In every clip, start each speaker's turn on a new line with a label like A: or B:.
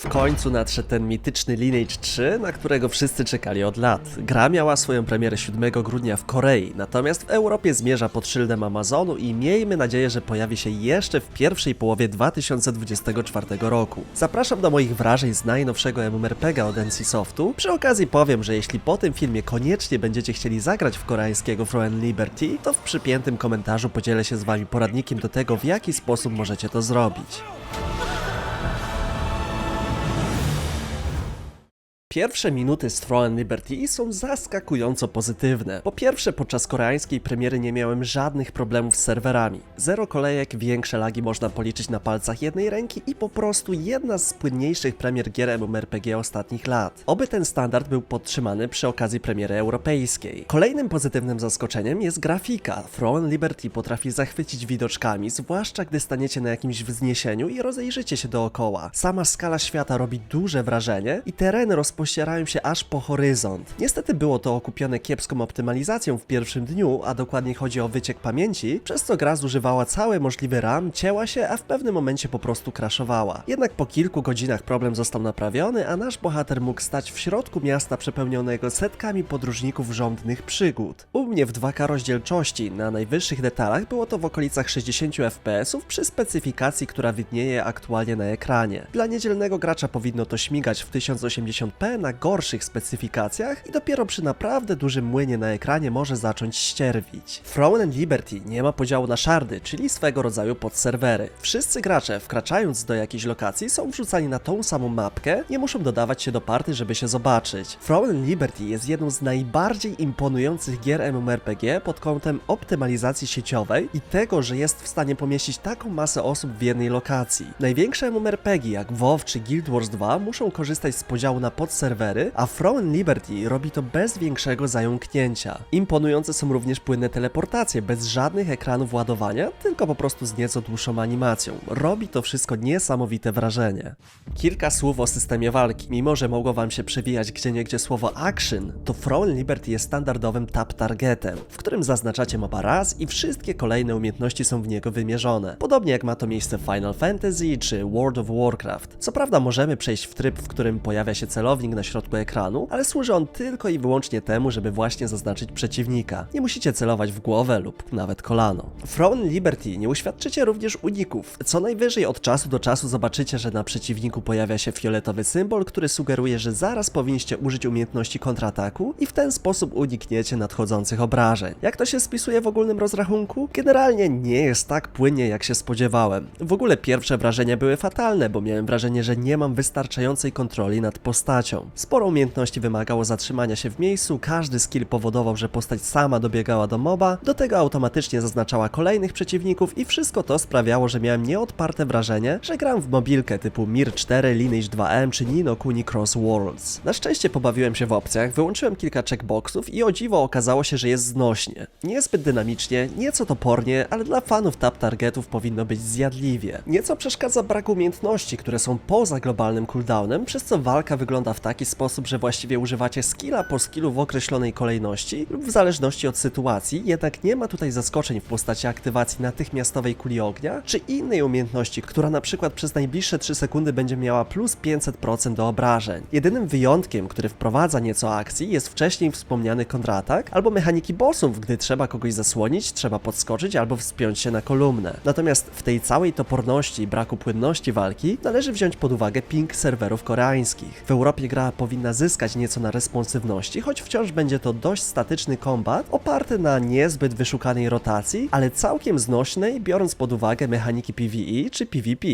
A: W końcu nadszedł ten mityczny Lineage 3, na którego wszyscy czekali od lat. Gra miała swoją premierę 7 grudnia w Korei, natomiast w Europie zmierza pod szyldem Amazonu i miejmy nadzieję, że pojawi się jeszcze w pierwszej połowie 2024 roku. Zapraszam do moich wrażeń z najnowszego MMORPG'a od NCSoftu. Przy okazji powiem, że jeśli po tym filmie koniecznie będziecie chcieli zagrać w koreańskiego Throne Liberty, to w przypiętym komentarzu podzielę się z wami poradnikiem do tego, w jaki sposób możecie to zrobić. Pierwsze minuty z Throne Liberty są zaskakująco pozytywne. Po pierwsze, podczas koreańskiej premiery nie miałem żadnych problemów z serwerami. Zero kolejek, większe lagi można policzyć na palcach jednej ręki i po prostu jedna z płynniejszych premier gier MMORPG ostatnich lat. Oby ten standard był podtrzymany przy okazji premiery europejskiej. Kolejnym pozytywnym zaskoczeniem jest grafika. Throne Liberty potrafi zachwycić widoczkami, zwłaszcza gdy staniecie na jakimś wzniesieniu i rozejrzycie się dookoła. Sama skala świata robi duże wrażenie i tereny rozpościerają się aż po horyzont. Niestety było to okupione kiepską optymalizacją w pierwszym dniu, a dokładniej chodzi o wyciek pamięci, przez co gra zużywała cały możliwy RAM, cięła się, a w pewnym momencie po prostu crashowała. Jednak po kilku godzinach problem został naprawiony, a nasz bohater mógł stać w środku miasta przepełnionego setkami podróżników żądnych przygód. U mnie w 2K rozdzielczości, na najwyższych detalach było to w okolicach 60 FPS przy specyfikacji, która widnieje aktualnie na ekranie. Dla niedzielnego gracza powinno to śmigać w 1080p na gorszych specyfikacjach i dopiero przy naprawdę dużym młynie na ekranie może zacząć ścierwić. Throne and Liberty nie ma podziału na szardy, czyli swego rodzaju podserwery. Wszyscy gracze, wkraczając do jakiejś lokacji, są wrzucani na tą samą mapkę, nie muszą dodawać się do party, żeby się zobaczyć. Throne and Liberty jest jedną z najbardziej imponujących gier MMORPG pod kątem optymalizacji sieciowej i tego, że jest w stanie pomieścić taką masę osób w jednej lokacji. Największe MMORPG jak WoW czy Guild Wars 2 muszą korzystać z podziału na podserwery, a Throne Liberty robi to bez większego zająknięcia. Imponujące są również płynne teleportacje, bez żadnych ekranów ładowania, tylko po prostu z nieco dłuższą animacją. Robi to wszystko niesamowite wrażenie. Kilka słów o systemie walki. Mimo, że mogło wam się przewijać gdzieniegdzie słowo action, to Throne Liberty jest standardowym tap targetem, w którym zaznaczacie moba raz i wszystkie kolejne umiejętności są w niego wymierzone. Podobnie jak ma to miejsce w Final Fantasy czy World of Warcraft. Co prawda możemy przejść w tryb, w którym pojawia się celownik na środku ekranu, ale służy on tylko i wyłącznie temu, żeby właśnie zaznaczyć przeciwnika. Nie musicie celować w głowę lub nawet kolano. W Throne Liberty nie uświadczycie również uników. Co najwyżej od czasu do czasu zobaczycie, że na przeciwniku pojawia się fioletowy symbol, który sugeruje, że zaraz powinniście użyć umiejętności kontrataku i w ten sposób unikniecie nadchodzących obrażeń. Jak to się spisuje w ogólnym rozrachunku? Generalnie nie jest tak płynnie, jak się spodziewałem. W ogóle pierwsze wrażenia były fatalne, bo miałem wrażenie, że nie mam wystarczającej kontroli nad postacią. Sporo umiejętności wymagało zatrzymania się w miejscu, każdy skill powodował, że postać sama dobiegała do moba, do tego automatycznie zaznaczała kolejnych przeciwników i wszystko to sprawiało, że miałem nieodparte wrażenie, że gram w mobilkę typu Mir 4, Lineage 2M czy Nino Kuni Cross Worlds. Na szczęście pobawiłem się w opcjach, wyłączyłem kilka checkboxów i o dziwo okazało się, że jest znośnie. Niezbyt dynamicznie, nieco topornie, ale dla fanów tap targetów powinno być zjadliwie. Nieco przeszkadza brak umiejętności, które są poza globalnym cooldownem, przez co walka wygląda w taki sposób, że właściwie używacie skilla po skillu w określonej kolejności lub w zależności od sytuacji, jednak nie ma tutaj zaskoczeń w postaci aktywacji natychmiastowej kuli ognia czy innej umiejętności, która na przykład przez najbliższe 3 sekundy będzie miała plus 500% do obrażeń. Jedynym wyjątkiem, który wprowadza nieco akcji jest wcześniej wspomniany kontratak albo mechaniki bossów, gdy trzeba kogoś zasłonić, trzeba podskoczyć albo wspiąć się na kolumnę. Natomiast w tej całej toporności i braku płynności walki należy wziąć pod uwagę ping serwerów koreańskich. W Europie gra powinna zyskać nieco na responsywności, choć wciąż będzie to dość statyczny kombat, oparty na niezbyt wyszukanej rotacji, ale całkiem znośnej, biorąc pod uwagę mechaniki PvE czy PvP.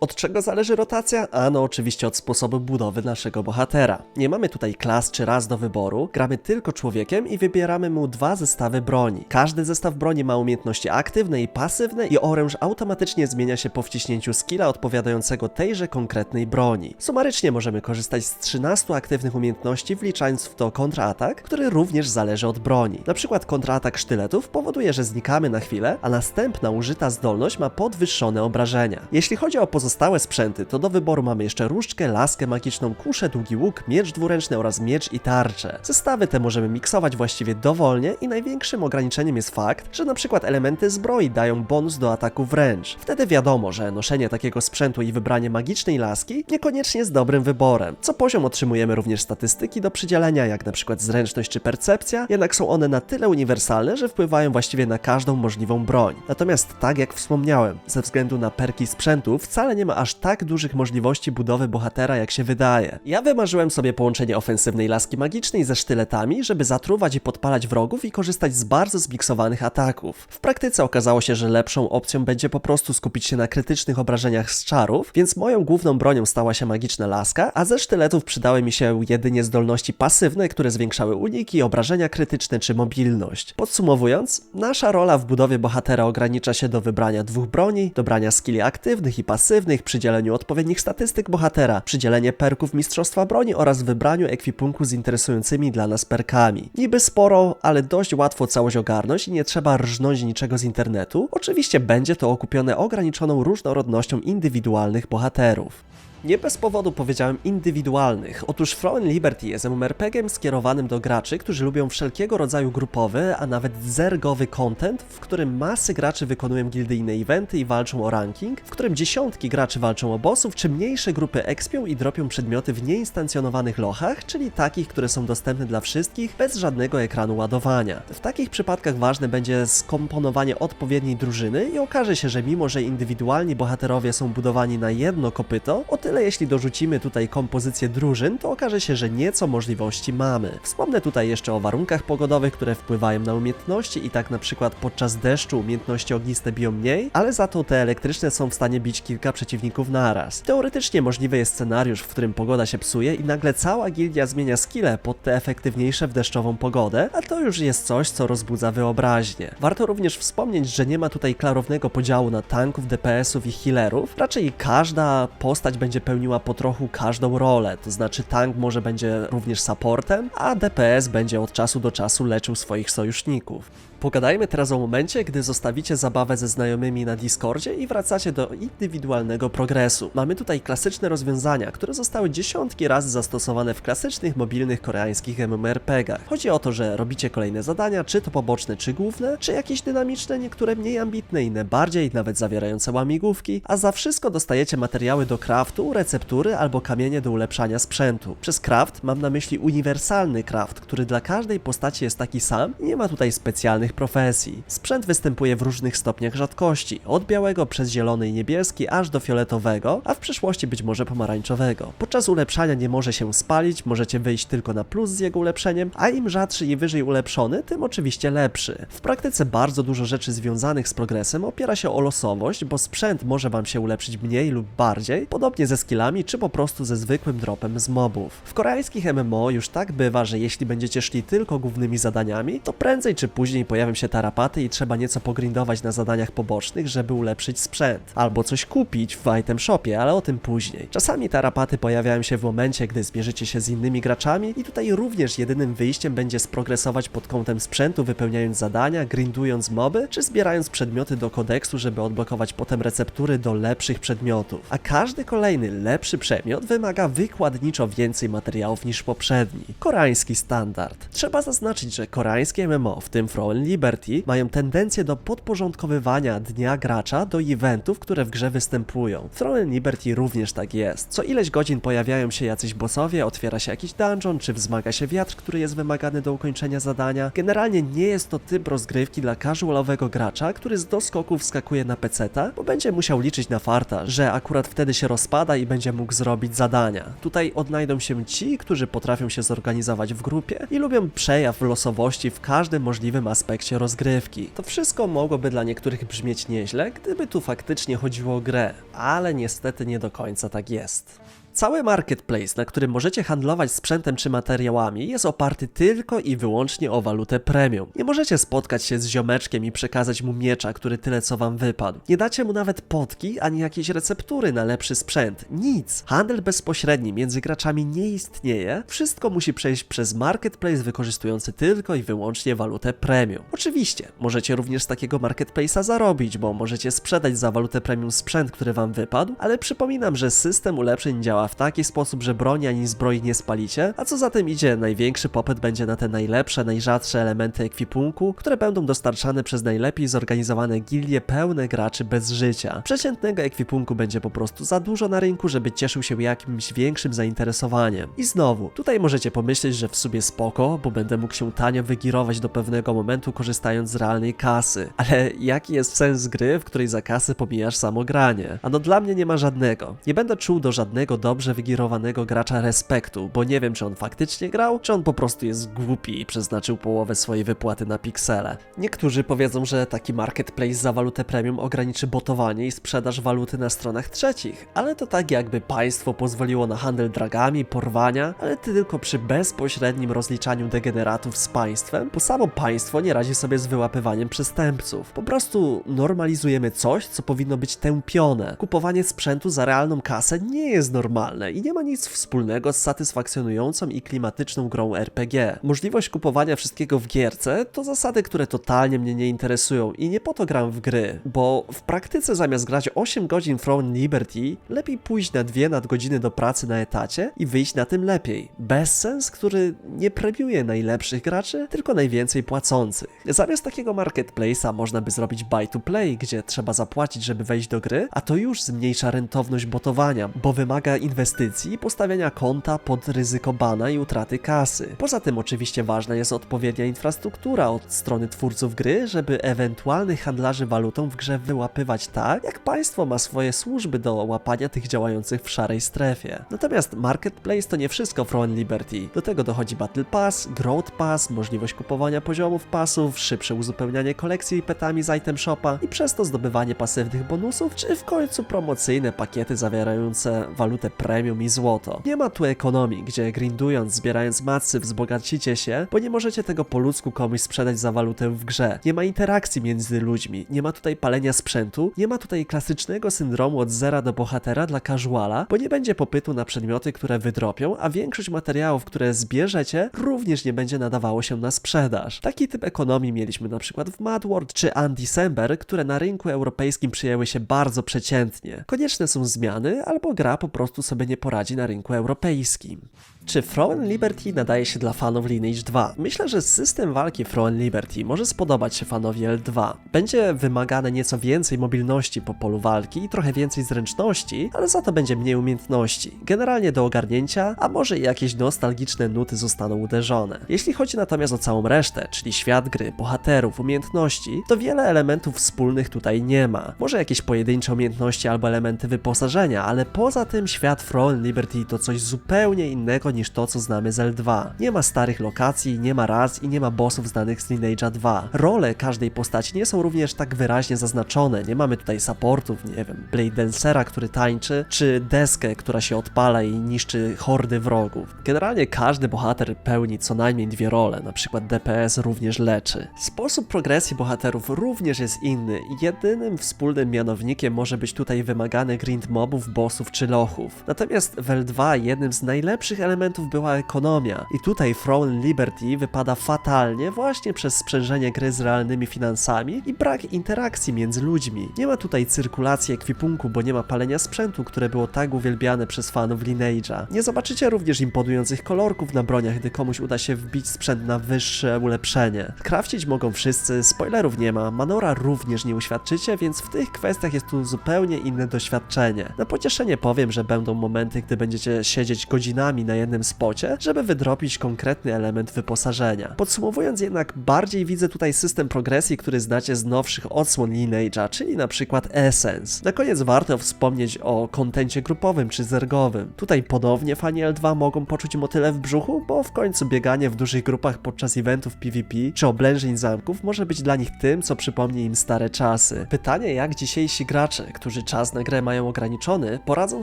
A: Od czego zależy rotacja? Ano oczywiście od sposobu budowy naszego bohatera. Nie mamy tutaj klas czy raz do wyboru, gramy tylko człowiekiem i wybieramy mu dwa zestawy broni. Każdy zestaw broni ma umiejętności aktywne i pasywne i oręż automatycznie zmienia się po wciśnięciu skilla odpowiadającego tejże konkretnej broni. Sumarycznie możemy korzystać z 13 aktywnych umiejętności, wliczając w to kontratak, który również zależy od broni. Na przykład kontratak sztyletów powoduje, że znikamy na chwilę, a następna użyta zdolność ma podwyższone obrażenia. Jeśli chodzi o pozostałe pozostałe sprzęty, to do wyboru mamy jeszcze różdżkę, laskę magiczną, kuszę, długi łuk, miecz dwuręczny oraz miecz i tarczę. Zestawy te możemy miksować właściwie dowolnie i największym ograniczeniem jest fakt, że na przykład elementy zbroi dają bonus do ataku wręcz. Wtedy wiadomo, że noszenie takiego sprzętu i wybranie magicznej laski niekoniecznie jest dobrym wyborem. Co poziom otrzymujemy również statystyki do przydzielenia, jak na przykład zręczność czy percepcja, jednak są one na tyle uniwersalne, że wpływają właściwie na każdą możliwą broń. Natomiast tak jak wspomniałem, ze względu na perki sprzętu wcale nie ma aż tak dużych możliwości budowy bohatera jak się wydaje. Ja wymarzyłem sobie połączenie ofensywnej laski magicznej ze sztyletami, żeby zatruwać i podpalać wrogów i korzystać z bardzo zmiksowanych ataków. W praktyce okazało się, że lepszą opcją będzie po prostu skupić się na krytycznych obrażeniach z czarów, więc moją główną bronią stała się magiczna laska, a ze sztyletów przydały mi się jedynie zdolności pasywne, które zwiększały uniki, obrażenia krytyczne czy mobilność. Podsumowując, nasza rola w budowie bohatera ogranicza się do wybrania dwóch broni, dobrania skilli aktywnych i pasywnych, przydzieleniu odpowiednich statystyk bohatera, przydzielenie perków mistrzostwa broni oraz wybraniu ekwipunku z interesującymi dla nas perkami. Niby sporo, ale dość łatwo całość ogarnąć i nie trzeba rżnąć niczego z internetu. Oczywiście będzie to okupione ograniczoną różnorodnością indywidualnych bohaterów. Nie bez powodu powiedziałem indywidualnych. Otóż Thrown Liberty jest MMORPG-iem skierowanym do graczy, którzy lubią wszelkiego rodzaju grupowy, a nawet zergowy content, w którym masy graczy wykonują gildyjne eventy i walczą o ranking, w którym dziesiątki graczy walczą o bossów, czy mniejsze grupy ekspią i dropią przedmioty w nieinstancjonowanych lochach, czyli takich, które są dostępne dla wszystkich bez żadnego ekranu ładowania. W takich przypadkach ważne będzie skomponowanie odpowiedniej drużyny i okaże się, że mimo, że indywidualni bohaterowie są budowani na jedno kopyto, o tyle jeśli dorzucimy tutaj kompozycję drużyn, to okaże się, że nieco możliwości mamy. Wspomnę tutaj jeszcze o warunkach pogodowych, które wpływają na umiejętności i tak na przykład podczas deszczu umiejętności ogniste biją mniej, ale za to te elektryczne są w stanie bić kilka przeciwników naraz. Teoretycznie możliwy jest scenariusz, w którym pogoda się psuje i nagle cała gildia zmienia skille pod te efektywniejsze w deszczową pogodę, a to już jest coś, co rozbudza wyobraźnię. Warto również wspomnieć, że nie ma tutaj klarownego podziału na tanków, DPS-ów i healerów, raczej każda postać będzie pełniła po trochu każdą rolę, to znaczy tank może będzie również supportem, a DPS będzie od czasu do czasu leczył swoich sojuszników. Pogadajmy teraz o momencie, gdy zostawicie zabawę ze znajomymi na Discordzie i wracacie do indywidualnego progresu. Mamy tutaj klasyczne rozwiązania, które zostały dziesiątki razy zastosowane w klasycznych, mobilnych, koreańskich MMORPGach. Chodzi o to, że robicie kolejne zadania, czy to poboczne, czy główne, czy jakieś dynamiczne, niektóre mniej ambitne, inne bardziej, nawet zawierające łamigłówki, a za wszystko dostajecie materiały do craftu, receptury albo kamienie do ulepszania sprzętu. Przez craft mam na myśli uniwersalny craft, który dla każdej postaci jest taki sam i nie ma tutaj specjalnych profesji. Sprzęt występuje w różnych stopniach rzadkości, od białego przez zielony i niebieski aż do fioletowego, a w przyszłości być może pomarańczowego. Podczas ulepszania nie może się spalić, możecie wyjść tylko na plus z jego ulepszeniem, a im rzadszy i wyżej ulepszony, tym oczywiście lepszy. W praktyce bardzo dużo rzeczy związanych z progresem opiera się o losowość, bo sprzęt może wam się ulepszyć mniej lub bardziej, podobnie ze skillami czy po prostu ze zwykłym dropem z mobów. W koreańskich MMO już tak bywa, że jeśli będziecie szli tylko głównymi zadaniami, to prędzej czy później pojawią się tarapaty i trzeba nieco pogrindować na zadaniach pobocznych, żeby ulepszyć sprzęt. Albo coś kupić w item shopie, ale o tym później. Czasami tarapaty pojawiają się w momencie, gdy zmierzycie się z innymi graczami i tutaj również jedynym wyjściem będzie sprogresować pod kątem sprzętu, wypełniając zadania, grindując moby, czy zbierając przedmioty do kodeksu, żeby odblokować potem receptury do lepszych przedmiotów. A każdy kolejny lepszy przedmiot wymaga wykładniczo więcej materiałów niż poprzedni. Koreański standard. Trzeba zaznaczyć, że koreańskie MMO, w tym Thrown Liberty, mają tendencję do podporządkowywania dnia gracza do eventów, które w grze występują. W Thrown Liberty również tak jest. Co ileś godzin pojawiają się jacyś bossowie, otwiera się jakiś dungeon, czy wzmaga się wiatr, który jest wymagany do ukończenia zadania. Generalnie nie jest to typ rozgrywki dla casualowego gracza, który z doskoku wskakuje na peceta, bo będzie musiał liczyć na farta, że akurat wtedy się rozpada i będzie mógł zrobić zadania. Tutaj odnajdą się ci, którzy potrafią się zorganizować w grupie i lubią przejaw losowości w każdym możliwym aspekcie rozgrywki. To wszystko mogłoby dla niektórych brzmieć nieźle, gdyby tu faktycznie chodziło o grę, ale niestety nie do końca tak jest. Cały marketplace, na którym możecie handlować sprzętem czy materiałami, jest oparty tylko i wyłącznie o walutę premium. Nie możecie spotkać się z ziomeczkiem i przekazać mu miecza, który tyle co wam wypadł. Nie dacie mu nawet potki ani jakiejś receptury na lepszy sprzęt. Nic. Handel bezpośredni między graczami nie istnieje. Wszystko musi przejść przez marketplace wykorzystujący tylko i wyłącznie walutę premium. Oczywiście, możecie również z takiego marketplace'a zarobić, bo możecie sprzedać za walutę premium sprzęt, który wam wypadł, ale przypominam, że system ulepszeń działa w taki sposób, że broni ani zbroi nie spalicie, a co za tym idzie, największy popyt będzie na te najlepsze, najrzadsze elementy ekwipunku, które będą dostarczane przez najlepiej zorganizowane gilie pełne graczy bez życia. Przeciętnego ekwipunku będzie po prostu za dużo na rynku, żeby cieszył się jakimś większym zainteresowaniem. I znowu, tutaj możecie pomyśleć, że w sobie spoko, bo będę mógł się tanio wygirować do pewnego momentu korzystając z realnej kasy. Ale jaki jest sens gry, w której za kasę pomijasz samo granie? Ano dla mnie nie ma żadnego. Nie będę czuł do żadnego dobrze wygirowanego gracza respektu, bo nie wiem czy on faktycznie grał, czy on po prostu jest głupi i przeznaczył połowę swojej wypłaty na piksele. Niektórzy powiedzą, że taki marketplace za walutę premium ograniczy botowanie i sprzedaż waluty na stronach trzecich, ale to tak jakby państwo pozwoliło na handel dragami, porwania, ale tylko przy bezpośrednim rozliczaniu degeneratów z państwem, bo samo państwo nie radzi sobie z wyłapywaniem przestępców. Po prostu normalizujemy coś, co powinno być tępione. Kupowanie sprzętu za realną kasę nie jest normalne i nie ma nic wspólnego z satysfakcjonującą i klimatyczną grą RPG. Możliwość kupowania wszystkiego w gierce to zasady, które totalnie mnie nie interesują i nie po to gram w gry, bo w praktyce zamiast grać 8 godzin Throne Liberty, lepiej pójść na dwie nadgodziny do pracy na etacie i wyjść na tym lepiej. Bezsens, który nie premiuje najlepszych graczy, tylko najwięcej płacących. Zamiast takiego marketplace'a można by zrobić buy to play, gdzie trzeba zapłacić, żeby wejść do gry, a to już zmniejsza rentowność botowania, bo wymaga inwestycji i postawiania konta pod ryzyko bana i utraty kasy. Poza tym oczywiście ważna jest odpowiednia infrastruktura od strony twórców gry, żeby ewentualnych handlarzy walutą w grze wyłapywać tak, jak państwo ma swoje służby do łapania tych działających w szarej strefie. Natomiast marketplace to nie wszystko Throne Liberty. Do tego dochodzi Battle Pass, Growth Pass, możliwość kupowania poziomów pasów, szybsze uzupełnianie kolekcji petami z item shopa i przez to zdobywanie pasywnych bonusów, czy w końcu promocyjne pakiety zawierające walutę premium i złoto. Nie ma tu ekonomii, gdzie grindując, zbierając macy wzbogacicie się, bo nie możecie tego po ludzku komuś sprzedać za walutę w grze. Nie ma interakcji między ludźmi, nie ma tutaj palenia sprzętu, nie ma tutaj klasycznego syndromu od zera do bohatera dla casuala, bo nie będzie popytu na przedmioty, które wydropią, a większość materiałów, które zbierzecie, również nie będzie nadawało się na sprzedaż. Taki typ ekonomii mieliśmy na przykład w Mad World czy Undecember, które na rynku europejskim przyjęły się bardzo przeciętnie. Konieczne są zmiany, albo gra po prostu sobie nie poradzi na rynku europejskim. Czy Thrown Liberty nadaje się dla fanów Lineage 2? Myślę, że system walki Thrown Liberty może spodobać się fanowi L2. Będzie wymagane nieco więcej mobilności po polu walki i trochę więcej zręczności, ale za to będzie mniej umiejętności. Generalnie do ogarnięcia, a może i jakieś nostalgiczne nuty zostaną uderzone. Jeśli chodzi natomiast o całą resztę, czyli świat gry, bohaterów, umiejętności, to wiele elementów wspólnych tutaj nie ma. Może jakieś pojedyncze umiejętności albo elementy wyposażenia, ale poza tym świat Thrown Liberty to coś zupełnie innego niż to, co znamy z L2. Nie ma starych lokacji, nie ma raz i nie ma bossów znanych z Lineage'a 2. Role każdej postaci nie są również tak wyraźnie zaznaczone. Nie mamy tutaj supportów, nie wiem, Blade Dancera, który tańczy, czy deskę, która się odpala i niszczy hordy wrogów. Generalnie każdy bohater pełni co najmniej dwie role, na przykład DPS również leczy. Sposób progresji bohaterów również jest inny jedynym wspólnym mianownikiem może być tutaj wymagany grind mobów, bossów czy lochów. Natomiast w L2 jednym z najlepszych elementów była ekonomia i tutaj Throne Liberty wypada fatalnie właśnie przez sprzężenie gry z realnymi finansami i brak interakcji między ludźmi. Nie ma tutaj cyrkulacji ekwipunku, bo nie ma palenia sprzętu, które było tak uwielbiane przez fanów Lineage'a. Nie zobaczycie również imponujących kolorków na broniach, gdy komuś uda się wbić sprzęt na wyższe ulepszenie. Krafcić mogą wszyscy, spoilerów nie ma, Manora również nie uświadczycie, więc w tych kwestiach jest tu zupełnie inne doświadczenie. Na pocieszenie powiem, że będą momenty, gdy będziecie siedzieć godzinami na jednym spocie, żeby wydropić konkretny element wyposażenia. Podsumowując jednak, bardziej widzę tutaj system progresji, który znacie z nowszych odsłon Lineage'a, czyli na przykład Essence. Na koniec warto wspomnieć o kontencie grupowym czy zergowym. Tutaj ponownie fani L2 mogą poczuć motyle w brzuchu, bo w końcu bieganie w dużych grupach podczas eventów PvP czy oblężeń zamków może być dla nich tym, co przypomni im stare czasy. Pytanie, jak dzisiejsi gracze, którzy czas na grę mają ograniczony, poradzą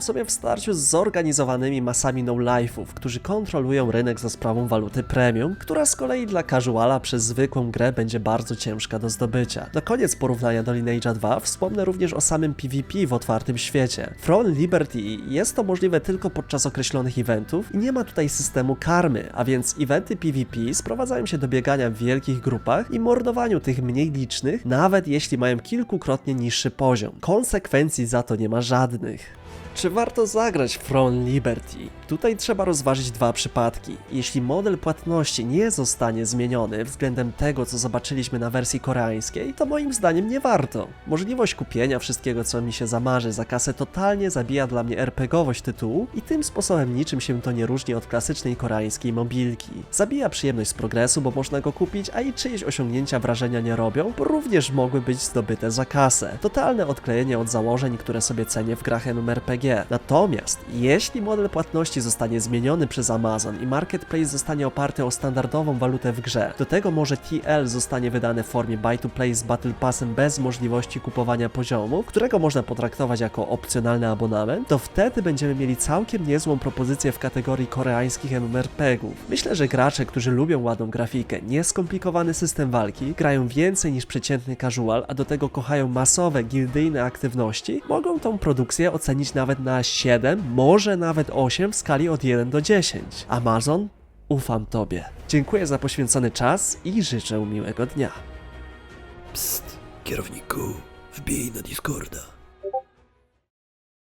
A: sobie w starciu z zorganizowanymi masami no-life'ów, którzy kontrolują rynek za sprawą waluty premium, która z kolei dla casuala przez zwykłą grę będzie bardzo ciężka do zdobycia. Na koniec porównania do Lineage'a 2 wspomnę również o samym PvP w otwartym świecie. Throne Liberty jest to możliwe tylko podczas określonych eventów i nie ma tutaj systemu karmy, a więc eventy PvP sprowadzają się do biegania w wielkich grupach i mordowaniu tych mniej licznych, nawet jeśli mają kilkukrotnie niższy poziom. Konsekwencji za to nie ma żadnych. Czy warto zagrać Throne Liberty? Tutaj trzeba rozważyć dwa przypadki. Jeśli model płatności nie zostanie zmieniony względem tego, co zobaczyliśmy na wersji koreańskiej, to moim zdaniem nie warto. Możliwość kupienia wszystkiego, co mi się zamarzy za kasę totalnie zabija dla mnie RPGowość tytułu i tym sposobem niczym się to nie różni od klasycznej koreańskiej mobilki. Zabija przyjemność z progresu, bo można go kupić, a i czyjeś osiągnięcia wrażenia nie robią, bo również mogły być zdobyte za kasę. Totalne odklejenie od założeń, które sobie cenię w grach MMORPG. Natomiast jeśli model płatności zostanie zmieniony przez Amazon i marketplace zostanie oparty o standardową walutę w grze, do tego może TL zostanie wydane w formie buy to play z Battle Passem bez możliwości kupowania poziomu, którego można potraktować jako opcjonalny abonament, to wtedy będziemy mieli całkiem niezłą propozycję w kategorii koreańskich MMORPGów. Myślę, że gracze, którzy lubią ładną grafikę, nieskomplikowany system walki, grają więcej niż przeciętny casual, a do tego kochają masowe, gildyjne aktywności, mogą tą produkcję ocenić nawet na 7, może nawet 8 w skali od 1 do 10. Amazon, ufam Tobie. Dziękuję za poświęcony czas i życzę miłego dnia.
B: Psst, kierowniku, wbij na Discorda.